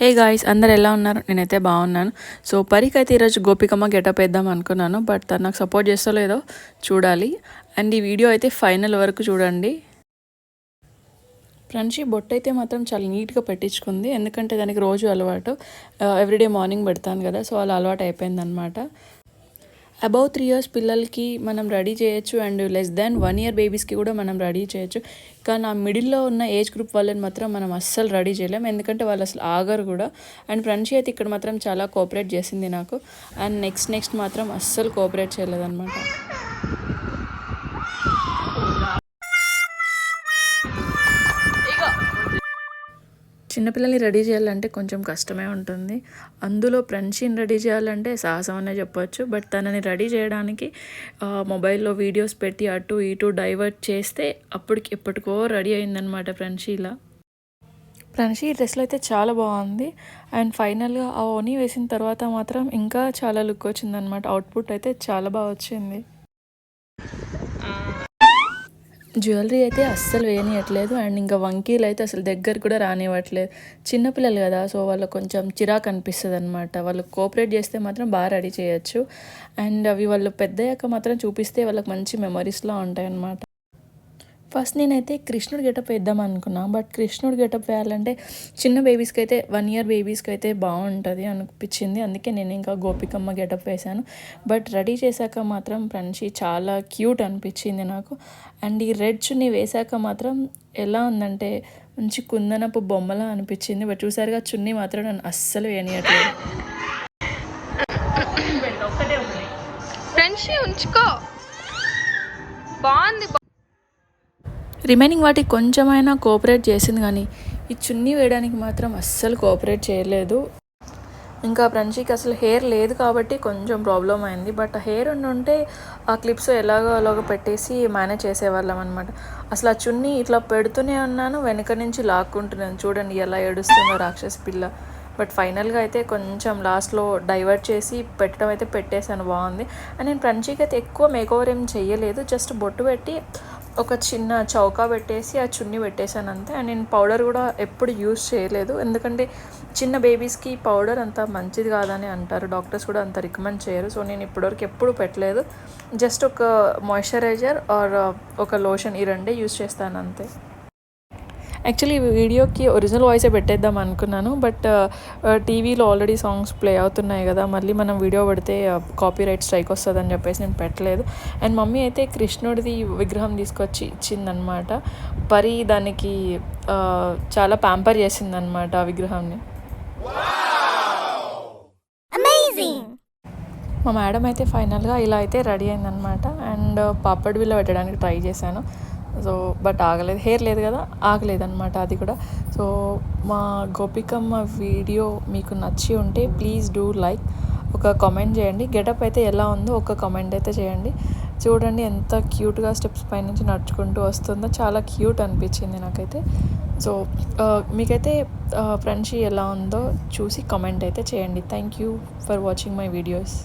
Hey guys అందరు ఎలా ఉన్నారు? నేనైతే బాగున్నాను. సో పరికి అయితే ఈరోజు గోపికమ్మ గెటప్ వేద్దాం అనుకున్నాను బట్ తను నాకు సపోర్ట్ చేస్తో లేదో చూడాలి. అండ్ ఈ వీడియో అయితే ఫైనల్ వరకు చూడండి. ఫ్రెండ్షిప్ బొట్టు అయితే మాత్రం చాలా నీట్గా పెట్టించుకుంది. ఎందుకంటే దానికి రోజు అలవాటు. ఎవ్రీడే మార్నింగ్ పెడతాను కదా సో అలా అలవాటు అయిపోయింది అనమాట అబౌవ్ త్రీ ఇయర్స్ పిల్లలకి మనం రెడీ చేయొచ్చు and less than one year బేబీస్కి కూడా మనం రెడీ చేయొచ్చు. కానీ ఆ మిడిల్లో ఉన్న ఏజ్ గ్రూప్ వాళ్ళని మాత్రం మనం అస్సలు రెడీ చేయలేం. ఎందుకంటే వాళ్ళు అసలు ఆగరు కూడా. అండ్ ఫ్రెండ్షి అయితే ఇక్కడ మాత్రం చాలా కోఆపరేట్ చేసింది నాకు. అండ్ నెక్స్ట్ నెక్స్ట్ మాత్రం అస్సలు కోఆపరేట్ చేయలేదన్నమాట. చిన్నపిల్లల్ని రెడీ చేయాలంటే కొంచెం కష్టమే ఉంటుంది. అందులో ఫ్రెండ్షిని రెడీ చేయాలంటే సాహసం అనే చెప్పొచ్చు. బట్ తనని రెడీ చేయడానికి మొబైల్లో వీడియోస్ పెట్టి అటు ఇటు డైవర్ట్ చేస్తే అప్పటికి ఎప్పటికో రెడీ అయిందనమాట ఫ్రెండ్షీలా. ఫ్రెండ్షి ఈ డ్రెస్లో అయితే చాలా బాగుంది. అండ్ ఫైనల్గా ఆ ఓనీ వేసిన తర్వాత మాత్రం ఇంకా చాలా లుక్ వచ్చిందనమాట అవుట్పుట్ అయితే చాలా బాగా వచ్చింది. జ్యువెలరీ అయితే అస్సలు వేయనియట్లేదు అండ్ ఇంకా వంకీలు అయితే అసలు దగ్గర కూడా రానివ్వట్లేదు. చిన్నపిల్లలు కదా సో వాళ్ళకు కొంచెం చిరాకు అనిపిస్తుంది అనమాట వాళ్ళు కోఆపరేట్ చేస్తే మాత్రం బాగా రెడీ చేయొచ్చు. అండ్ అవి వాళ్ళు పెద్దయ్యాక మాత్రం చూపిస్తే వాళ్ళకి మంచి మెమరీస్లో ఉంటాయి అన్నమాట ఫస్ట్ నేనైతే కృష్ణుడు గెటప్ వేద్దాం అనుకున్నా బట్ కృష్ణుడు గెటప్ వేయాలంటే చిన్న బేబీస్కి అయితే వన్ ఇయర్ బేబీస్కి అయితే బాగుంటుంది అనిపించింది. అందుకే నేను ఇంకా గోపికమ్మ గెటప్ వేశాను. బట్ రెడీ చేశాక మాత్రం ఫ్రెండ్షి చాలా క్యూట్ అనిపించింది నాకు. అండ్ ఈ రెడ్ చున్నీ వేశాక మాత్రం ఎలా ఉందంటే మంచి కుందనపు బొమ్మలా అనిపించింది. బట్ చూసారుగా చున్నీ మాత్రం నన్ను అస్సలు వేయనియట్లేదు. ఫ్రెండ్షిప్ ఉంచుకో. బాగుంది రిమైనింగ్ వాటికి కొంచెమైనా కోఆపరేట్ చేసింది కానీ ఈ చున్నీ వేయడానికి మాత్రం అస్సలు కోఆపరేట్ చేయలేదు. ఇంకా ఫ్రెండ్షికి అసలు హెయిర్ లేదు కాబట్టి కొంచెం ప్రాబ్లం అయింది. బట్ హెయిర్ ఉంటే ఆ క్లిప్స్ ఎలాగో అలాగో పెట్టేసి మేనేజ్ చేసేవాళ్ళం అనమాట అసలు ఆ చున్నీ ఇట్లా పెడుతూనే ఉన్నాను వెనక నుంచి లాక్కుంటున్నాను. చూడండి ఎలా ఏడుస్తుందో రాక్షస పిల్ల. బట్ ఫైనల్గా అయితే కొంచెం లాస్ట్లో డైవర్ట్ చేసి పెట్టడం అయితే పెట్టేశాను. బాగుంది. అండ్ నేను ఫ్రెండ్షికి అయితే ఎక్కువ మేకోవర్ ఏం చేయలేదు జస్ట్ బొట్టు పెట్టి ఒక చిన్న చౌకా పెట్టేసి ఆ చున్నీ పెట్టేశాను అంతే. అండ్ నేను పౌడర్ కూడా ఎప్పుడు యూజ్ చేయలేదు. ఎందుకంటే చిన్న బేబీస్కి పౌడర్ అంత మంచిది కాదని అంటారు. డాక్టర్స్ కూడా అంత రికమెండ్ చేయరు. సో నేను ఇప్పటివరకు ఎప్పుడు పెట్టలేదు. జస్ట్ ఒక మాయిశ్చరైజర్ ఆర్ ఒక లోషన్ ఈ రెండే యూస్ చేస్తాను అంతే. యాక్చువల్లీ ఈ వీడియోకి ఒరిజినల్ వాయిసే పెట్టేద్దాం అనుకున్నాను బట్ టీవీలో ఆల్రెడీ సాంగ్స్ ప్లే అవుతున్నాయి కదా మళ్ళీ మనం వీడియో పెడితే కాపీ రైట్ స్ట్రైక్ వస్తుందని చెప్పేసి నేను పెట్టలేదు. అండ్ మమ్మీ అయితే కృష్ణుడిది విగ్రహం తీసుకొచ్చి ఇచ్చిందనమాట పరి దానికి చాలా ప్యాంపర్ చేసిందనమాట ఆ విగ్రహాన్ని. మా మేడం అయితే ఫైనల్గా ఇలా అయితే రెడీ అయిందనమాట అండ్ పాపడ్ బిల్ల పెట్టడానికి ట్రై చేశాను. సో బట్ ఆగలేదు. హెయిర్ లేదు కదా ఆగలేదన్నమాట అది కూడా. సో మా గోపికమ్మ వీడియో మీకు నచ్చి ఉంటే ప్లీజ్ డూ లైక్ ఒక కామెంట్ చేయండి. గెటప్ అయితే ఎలా ఉందో ఒక కామెంట్ అయితే చేయండి. చూడండి ఎంత క్యూట్గా స్టెప్స్ పైనుంచి నడుచుకుంటూ వస్తుందో. చాలా క్యూట్ అనిపించింది నాకైతే. సో మీకైతే ఫ్రెండ్షిప్ ఎలా ఉందో చూసి కామెంట్ అయితే చేయండి. Thank you for watching my videos.